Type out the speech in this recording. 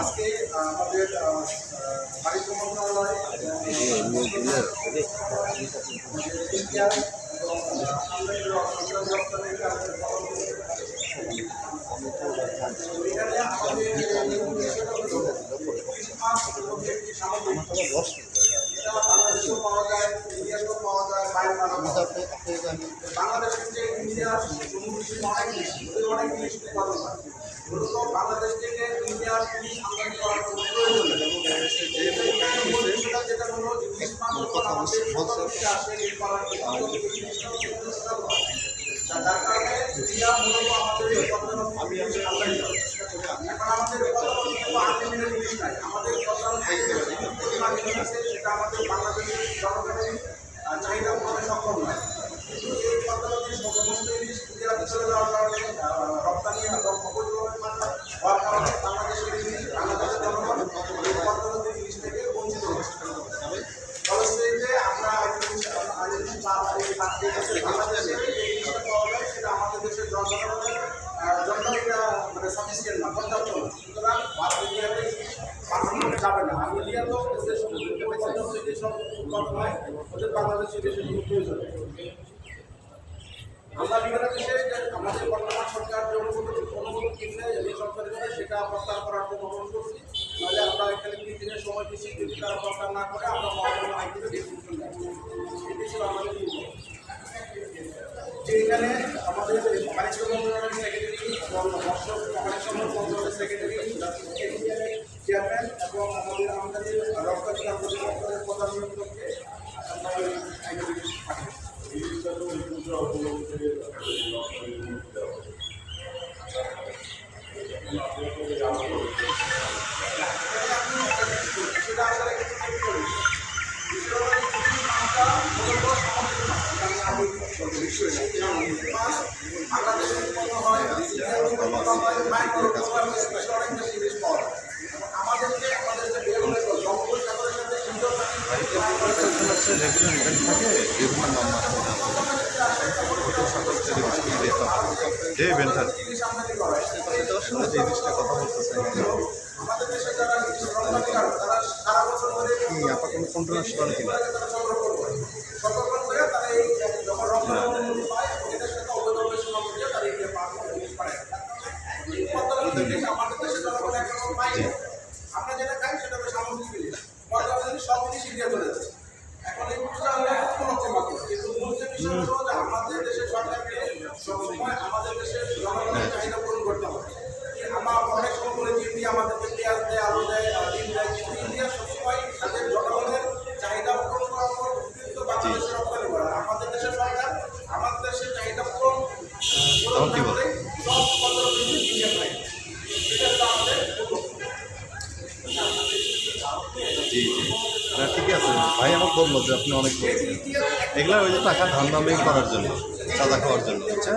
আজকে আমাদের বাণিজ্য মন্ত্রণালয় বাংলাদেশেও পাওয়া যায় ইন্ডিয়াতেও পাওয়া যায় বাইরে বাংলাদেশের যে সমুদ্র অনেক অনেক ইলিশ উৎপাদন হয় মূলত বাংলাদেশ থেকে ইন্ডিয়ার ইলিশ আমদানি করার কোনো প্রয়োজন যেটা হলো ইলিশ যার কারণে ইন্ডিয়া আমাদের আমি আমি আমদানি আমাদের উৎপাদন কিন্তু নাই আমাদের আছে সেটা আমাদের বাংলাদেশের জনগণের চাহিদা পূরণে সক্ষম নয় কিন্তু এই উৎপাদনটি সমস্ত ইলিশ ইন্ডিয়াতে চলে যাওয়ার কারণে রপ্তানি আমাদের দেশের জনগণের জন্য মানে সাফিসিয়েন্ট না পর্যাপ্ত না যাবে না আর ইন্ডিয়াতেও যে সমস্ত পর্যাপ্ত উৎপাদন হয় ওদের বাংলাদেশে দেশের আমরা বিভিন্ন দেশে আমাদের বর্তমান সরকার যে অনুমোদন অনুমোদন কিনলে যে সরকার করে সেটা প্রত্যাহার করার জন্য অনুরোধ করছি নাহলে আমরা এখানে দিচ্ছি যদি তারা প্রত্যাহার না করে আমরা মহাজন আইনকে ডিসিশন এটি ছিল আমাদের। যে এখানে আমাদের বাণিজ্য মন্ত্রণালয়ের সেক্রেটারি এবং বাণিজ্য চেয়ারম্যান এবং আমাদের আমদানি রপ্তানি কর্মকর্তাদের প্রধান বাংলাদেশে উৎপন্ন হয় উৎপন্ন হয় অনেক বেশি ইলিশ পাওয়া যায় আমাদেরকে আমাদের যে বেরোলে বঙ্গোপসাগরের সাথে হয় যে জিনিসটা কথা বলতেছে আপনার কোনো কন্ট্রোল করে কিনা এখন এই জিনিসটা আমরা খুব লক্ষ্য মাত্র কিন্তু মূল বিষয় হলো যে আমাদের দেশের সরকারকে সবসময় আমাদের দেশের জনগণের চাহিদা পূরণ করতে হবে। আমরা অনেক সময় বলে যে ইন্ডিয়া আমাদেরকে পেঁয়াজ দেয়, আলু দেয় ডিম দেয়, কিন্তু ইন্ডিয়া ভাই আমাকে বলল যে আপনি অনেক এগুলো ওই যে টাকা ধান্দামি করার জন্য চাঁদা খাওয়ার জন্য, বুঝছেন?